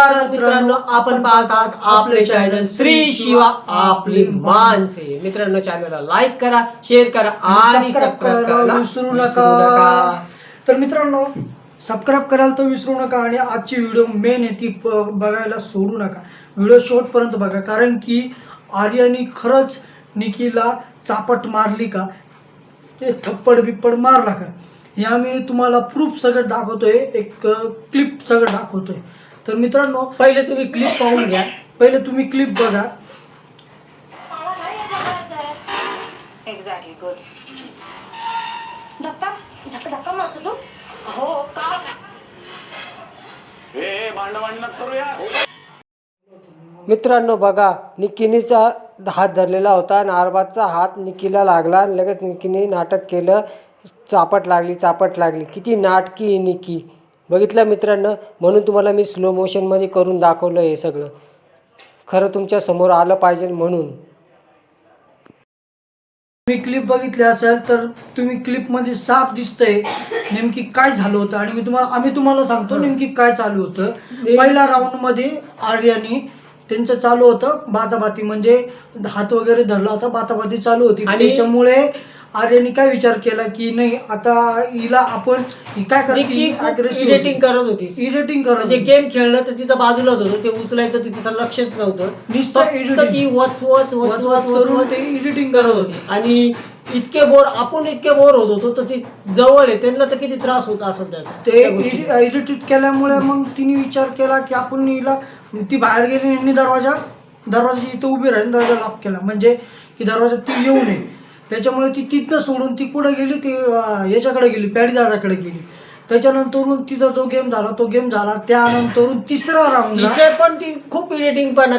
मित्रांनो आपण पाहतात आपले चॅनल श्री शिवा आपली माणसे. मित्रांनो चॅनलला लाईक करा शेअर करा आणि सबस्क्राईब करायला विसरू नका. तर मित्रांनो सबस्क्राईब करायला तर विसरू नका आणि आजची व्हिडिओ मेन आहे ती बघायला सोडू नका. व्हिडिओ शेवटपर्यंत बघा. कारण की आर्याने खरंच निकीला चापट मारली का? ते थप्पड बिप्पड मारला का? हे आम्ही तुम्हाला प्रूफ सगळं दाखवतोय. एक क्लिप सगळं दाखवतोय. तर मित्रांनो पहिले तुम्ही क्लिप पाहून घ्या. पहिले तुम्ही क्लिप बघा. एक्झॅक्टली गुड धक्का धक्का धक्का मारतो तू? हो का? हे भांडण भांडण करूया मित्रांनो बघा निकिनीचा हात धरलेला होता आणि अरबाजचा हात निकीला लागला आणि लगेच निकीने नाटक केलं. चापट लागली चापट लागली. किती नाटकी निकी. बघितलं मित्रांनो म्हणून तुम्हाला मी स्लो मोशनमध्ये करून दाखवलं हे सगळं. खरं तुमच्यासमोर आलं पाहिजे म्हणून. तुम्ही क्लिप बघितली असेल तर तुम्ही क्लिपमध्ये साफ दिसतंय नेमकी काय झालं होतं? आणि मी तुम्हाला आम्ही तुम्हाला सांगतो नेमकी काय चालू होतं. पहिल्या राऊंडमध्ये आर्यानी त्यांचं चालू होतं बाताबाती. म्हणजे हात वगैरे धरला होता बाताबाती चालू होती. आणि- त्याच्यामुळे आर्यानी काय विचार केला की नाही आता हिला आपण ही काय इडिटिंग करत होती. इडिटिंग करत म्हणजे होती. गेम खेळणं तर तिथं बाजूलाच होतं ते उचलायचं तिथं लक्षच नव्हतं. नुसतं. ती वच वच वच वच करून ते editing करत होती. आणि इतके बोर आपण इतके बोर होत होतो तर ती जवळ आहे त्यांना तर किती त्रास होता असं त्याचा ते. एडिट केल्यामुळे मग तिने विचार केला की आपण हिला ती बाहेर गेली आणि दरवाजा दरवाजाची इथं उभी राहिली दरवाजा लॉक केला. म्हणजे की दरवाजा ती येऊ नये. त्याच्यामुळे ती तिथनं सोडून ती कुठं गेली ती याच्याकडे गेली पॅडी दादाकडे गेली. त्याच्यानंतरून तिचा जो गेम झाला तो गेम झाला. त्यानंतरून तिसरा राऊंडला तिथे पण ती खूप इडिटिंग पण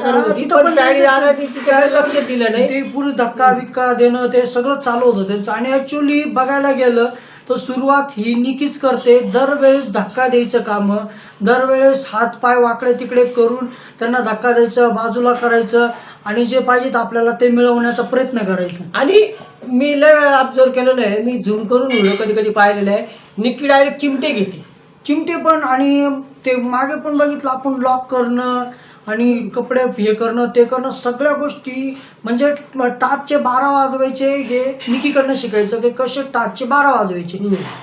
लक्ष दिलं नाही. ते पुरे धक्का बिक्का देणं ते सगळं चालू होतं त्यांचं. आणि ॲक्च्युली बघायला गेलं तर सुरुवात ही निकीच करते. दरवेळेस धक्का द्यायचं कामं दरवेळेस हात पाय वाकडे तिकडे करून त्यांना धक्का द्यायचं बाजूला करायचं आणि जे पाहिजे आपल्याला ते मिळवण्याचा प्रयत्न करायचा. आणि मी लय वेळा ऑब्झर्व केलेलं आहे. मी झूम करून व्हिडिओ कधी कधी पाहिलेलं आहे. निक्की डायरेक्ट चिमटे घेते. चिमटे पण आणि ते मागे पण बघितलं आपण लॉक करणं आणि कपडे हे करणं ते करणं सगळ्या गोष्टी म्हणजे टाचचे बारा वाजवायचे हे निकीकडनं शिकायचं की कसे टाचचे बारा वाजवायचे.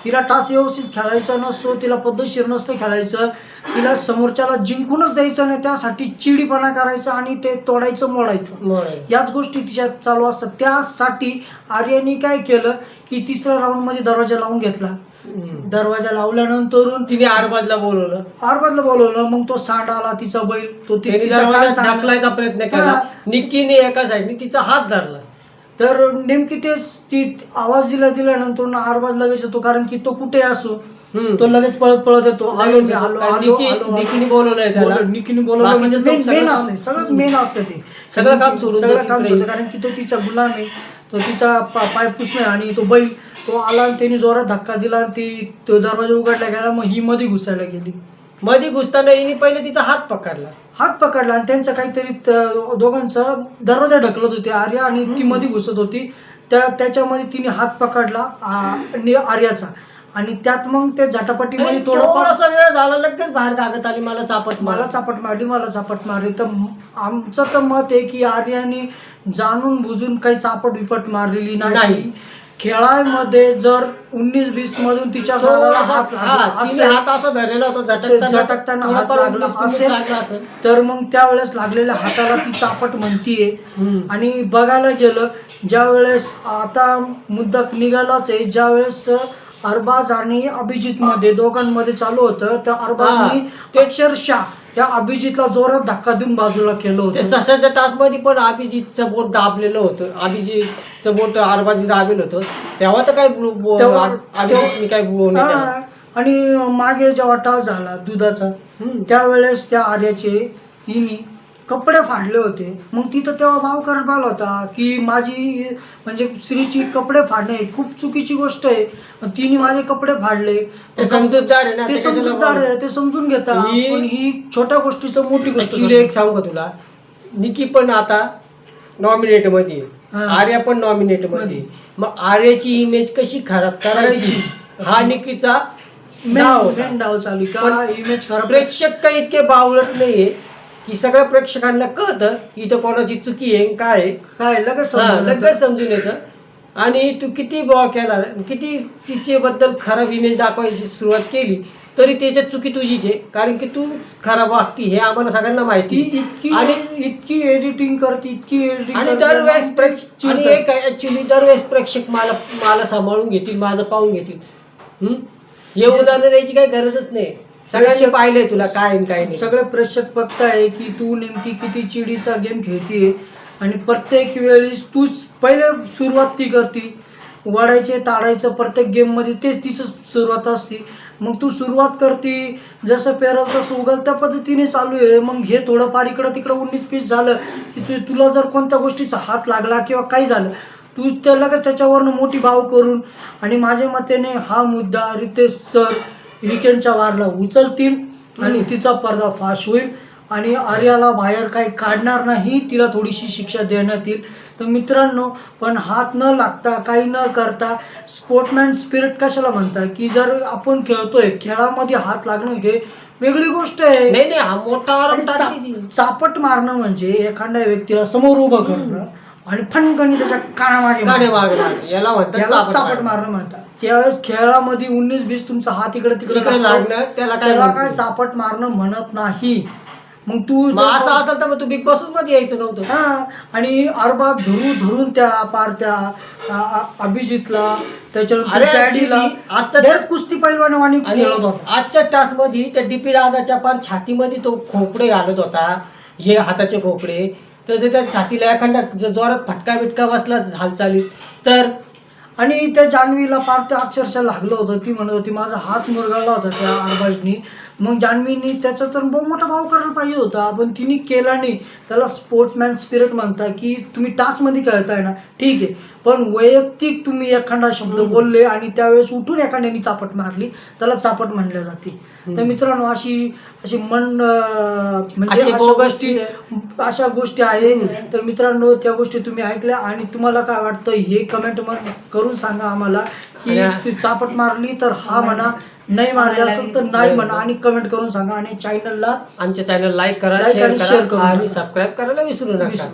तिला टाच व्यवस्थित खेळायचा नसतो तिला पद्धतशीर नसतं खेळायचं तिला समोरच्याला जिंकूनच द्यायचं नाही त्यासाठी चिडीपणा करायचा आणि ते तोडायचं मोडायचं. याच गोष्टी तिच्यात चालू असतात त्यासाठी आर्यानी काय केलं की तिसऱ्या राऊंडमध्ये दरवाजा लावून घेतला. दरवाजा लावल्यानंतरून तिने आरबाजला बोलवलं. आरबाजला बोलवलं मग तो सांड आला तिचा बैल तो ति- त्यांनी तिचा काय दरवाजा सांड- ढकलायचा प्रयत्न केला. निक्कीने एका साईडने तिचा हात धरला. तर नेमकी तेच ती आवाज दिला दिल्यानंतर आरबाज लगेच येतो कारण की तो कुठे असो हम्म. तो लगेच पळत पळत येतो. आलो मी, आलो, कारण आलो, निकी- आलो, आलो. निकीने बोलवलंय त्याला. निकीने बोलवलं. बाकीचे म्हणजे मेन सगळं मेन असते सगळं मेन असतं ते. सगळं काम सोडून सगळं काम प्रेम. सोडतं कारण की तो तिचा गुलाम आहे. तो तिचा पा- पाय पुसणे आणि तो बैल तो आला आणि त्याने जोरात धक्का दिला आणि ती तो दरवाजा उघडला गेला मग ही मध्ये घुसायला गेली. मध्ये घुसताना हिने पहिले तिचा हात पकडला. हात पकडला आणि त्यांचं काहीतरी त- दोघांचं दरवाजा ढकलत होते आर्या आणि ती मध्ये घुसत होती. त्या त्याच्यामध्ये तिने हात पकडला आ- आणि आर्याचा. आणि त्यात मग ते झटापटीमध्ये आणि थोडंफार थोडासा वेळ झाला लगेच बाहेर कागद आली मला चापट मला मला चापट मारली मला चापट मारली तर म- आमचं तर मत आहे की आर्याने जाणून बुजून काही चापट बिपट मारलेली नाही नाही. खेळामध्ये जर उन्नीस बीस मधून तिच्या गालाला हात लागला तिने असेल, हात असा धरलेला होता ते झटकताना झटकताना हात थोडाफार लागला उन्नीस मिनिट असेल. लागला असेल तर मग त्यावेळेस लागलेल्या हाताला ती चापट म्हणतीये. आणि बघायला गेलं ज्या वेळेस आता मुद्दा निघालाच आहे ज्या वेळेस अरबाज आणि अभिजित मध्ये दोघांमध्ये चालू होतं. त्या अरबाजनी हा. अक्षरशः त्या अभिजितला जोरात धक्का देऊन बाजूला केलं ते होतं ससाच्या टासमध्ये पण अभिजितचं बोट दाबलेलं होतं. अभिजितचं बोट अरबाजी दाबलेलं होतं. तेव्हा तर काय बो- बो- तेव्हा- अभिजितने काय हा. आणि मागे जेव्हा टास झाला दुधाचा त्यावेळेस त्या आर्याचे हिनी कपडे फाडले होते मग तिथं तेव्हा भाव करत आला होता की माझी म्हणजे स्त्रीची कपडे फाडणे ही खूप चुकीची गोष्ट आहे तिने माझे कपडे फाडले ते समजूतदार आहे ना ते ते कशाला समजूतदार? आहे ते समजून घेतात ही- पण ही छोट्या गोष्टीचं मोठी गोष्ट ऍक्च्युली एक सांगू का तुला निकी पण आता नॉमिनेटमध्ये आहे. हा. आर्या पण नॉमिनेटमध्ये आहे. मग आर्याची इमेज कशी खराब करायची करायची. हा निकीचा मेन डाव होता. मेन डाव चालू आहे का इमेज खराब प्रेक्षक काही इतके बावलट नाहीये की सगळ्या प्रेक्षकांना कळतं की इथं कोणाची चुकी आहे काय आहे. काय लगेच हा, समजून लगेच समजून येतं. आणि तू किती बॉ केला किती तिचे बद्दल खराब इमेज दाखवायची सुरुवात केली तरी त्याच्यात चुकी तुझीच आहे. कारण की तू खराब वागती हे आम्हाला सगळ्यांना ती माहिती इतकी आणि इतकी एडिटिंग करते इतकी एडिटिंग आणि दरवेळेस प्रेक्ष आणि एक ऍक्च्युली दरवेळेस प्रेक्षक मला मला सांभाळून घेतील माझं पाहून घेतील. हम्म? हे? उदाहरण द्यायची काही गरजच नाही. सगळ्यांनी पाहिलंय तुला काय आणि काय नाही. सगळे प्रेक्षक बघताय की तू नेमकी किती चिडीचा गेम खेळतीये आणि प्रत्येक वेळेस तूच पहिले सुरुवात ती करती. वाढायचे ताडायचं प्रत्येक गेममध्ये तेच तिचं सुरुवात असते. मग तू सुरुवात करती जसं पेरल तसं उगल त्या पद्धतीने चालू आहे. मग हे थोडंफार इकडं तिकडं उन्नीस पीस झालं की तू तुला जर कोणत्या गोष्टीचा हात लागला किंवा काही झालं तू त्या लगेच त्याच्यावरनं मोठी भाव करून आणि माझ्या मतेने हा मुद्दा रितेश सर विकेंडच्या वारला उचलतील आणि. तिचा पर्दाफाश होईल. आणि आर्याला बाहेर काही काढणार नाही तिला थोडीशी शिक्षा देण्यात येईल. तर मित्रांनो पण हात न लागता काही न करता स्पोर्टमॅन स्पिरिट कशाला म्हणतात? की जर आपण खेळतोय खेळामध्ये हात लागणं हे वेगळी गोष्ट आहे. नाही नाही हा मोठा. चापट मारणं म्हणजे एखाद्या व्यक्तीला समोर उभं करणं. आणि फणकणी त्याच्या कानामागे गाणे. मागे मागे. याला म्हणतात याला चापट चापट मारणं. मारणं म्हणतात त्यावेळेस खेळामध्ये उन्नीस बीस तुमचा हात इकडे तिकडे इकडे लागतो. लागणं त्याला काय त्याला? काय चापट मारणं म्हणत नाही मग तू मग असं असेल तर मग तू बिग बॉसच मध्ये यायचं नव्हतं हा आणि अरबाज धरून धरून त्या पार त्या अभिजितला त्याच्यानंतर अरे डॅडीला actually आजचा कुस्ती पैलवानवाणी आणि खेळत होता आजच्या तासमध्ये त्या डीपी दादाच्या पार छातीमध्ये तो खोपडे घालत होता हे हाताचे खोपडे तर जर त्या छातीला एखादा जर जोरात फटका बिटका बसला हालचाली तर आणि त्या जान्हवीला पार त्या अक्षरशः लागलं होतं. ती म्हणत होती माझा हात मुरगाळला होता त्या अरबाजनी मग जान्हवीनी त्याचा तर बहु मोठा भाव करायला पाहिजे होता पण तिने केला नाही. त्याला स्पोर्ट्समॅन स्पिरिट म्हणता की तुम्ही टास्कमध्ये खेळताय ना. ठीक आहे. पण वैयक्तिक तुम्ही एखादा शब्द. बोलले आणि त्यावेळेस उठून एखाद्याने चापट मारली त्याला चापट म्हणल्या जाते. तर. मित्रांनो अशी अशी मन म्हणजे गोष्टी अशा गोष्टी आहे तर मित्रांनो त्या गोष्टी तुम्ही ऐकल्या आणि तुम्हाला काय वाटतं हे कमेंट करून सांगा आम्हाला की चापट मारली तर हा म्हणा नाही मारली असेल तर नाही म्हणा. आणि कमेंट करून सांगा आणि चॅनलला आमच्या चॅनल लाईक करा शेअर करा आणि. सबस्क्राईब करायला विसरू नका.